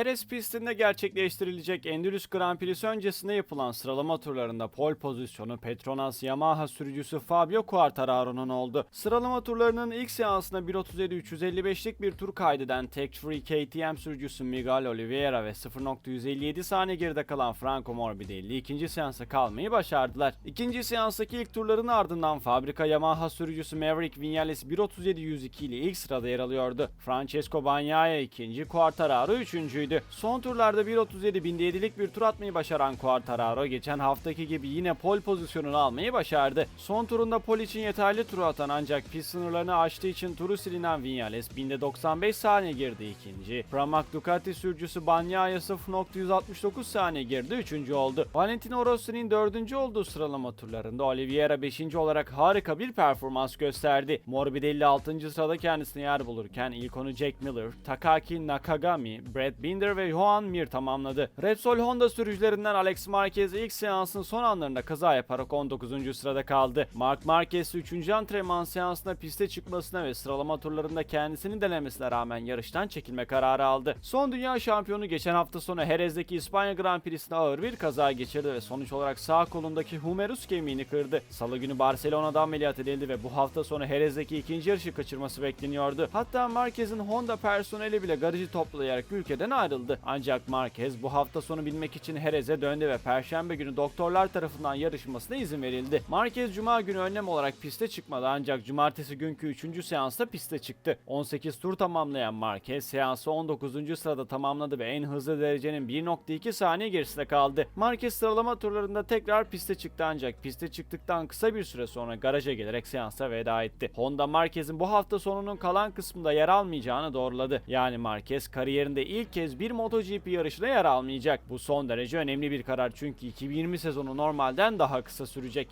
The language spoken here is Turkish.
Jerez pistinde gerçekleştirilecek Endurus Grand Prix öncesinde yapılan sıralama turlarında pole pozisyonu Petronas Yamaha sürücüsü Fabio Quartararo'nun oldu. Sıralama turlarının ilk seansında 1.37-355'lik bir tur kaydeden Tech Free KTM sürücüsü Miguel Oliveira ve 0.157 saniye geride kalan Franco Morbidelli ikinci seansa kalmayı başardılar. İkinci seanstaki ilk turların ardından fabrika Yamaha sürücüsü Maverick Vinales 1.37-102 ile ilk sırada yer alıyordu. Francesco Bagnaia ikinci, Quartararo üçüncüydü. Son turlarda 1.37.007'lik bir tur atmayı başaran Quartararo geçen haftaki gibi yine pole pozisyonunu almayı başardı. Son turunda pole için yeterli tur atan ancak pist sınırlarını aştığı için turu silinen Vinales 1000'de 95 saniye girdi ikinci. Pramac Ducati sürücüsü Bagnaia 0.169 saniye girdi üçüncü oldu. Valentino Rossi'nin dördüncü olduğu sıralama turlarında Oliveira 5. olarak harika bir performans gösterdi. Morbidelli 6. sırada kendisine yer bulurken ilk onu Jack Miller, Takaki Nakagami, Brad Binder ve Johan Mir tamamladı. Repsol Honda sürücülerinden Alex Marquez ilk seansın son anlarında kaza yaparak 19. sırada kaldı. Mark Marquez 3. antrenman seansında piste çıkmasına ve sıralama turlarında kendisini denemesine rağmen yarıştan çekilme kararı aldı. Son dünya şampiyonu geçen hafta sonu Jerez'deki İspanya Grand Prix'sinde ağır bir kaza geçirdi ve sonuç olarak sağ kolundaki humerus kemiğini kırdı. Salı günü Barcelona'da ameliyat edildi ve bu hafta sonu Jerez'deki ikinci yarışı kaçırması bekleniyordu. Hatta Marquez'in Honda personeli bile garajı toplayarak ülkeden ayrıldı. Ancak Marquez bu hafta sonu binmek için Jerez'e döndü ve perşembe günü doktorlar tarafından yarışmasına izin verildi. Marquez cuma günü önlem olarak piste çıkmadı ancak cumartesi günkü 3. seansta piste çıktı. 18 tur tamamlayan Marquez seansı 19. sırada tamamladı ve en hızlı derecenin 1.2 saniye gerisinde kaldı. Marquez sıralama turlarında tekrar piste çıktı ancak piste çıktıktan kısa bir süre sonra garaja gelerek seansa veda etti. Honda Marquez'in bu hafta sonunun kalan kısmında yer almayacağını doğruladı. Yani Marquez kariyerinde ilk kez bir MotoGP yarışına yer almayacak. Bu son derece önemli bir karar çünkü 2020 sezonu normalden daha kısa sürecek.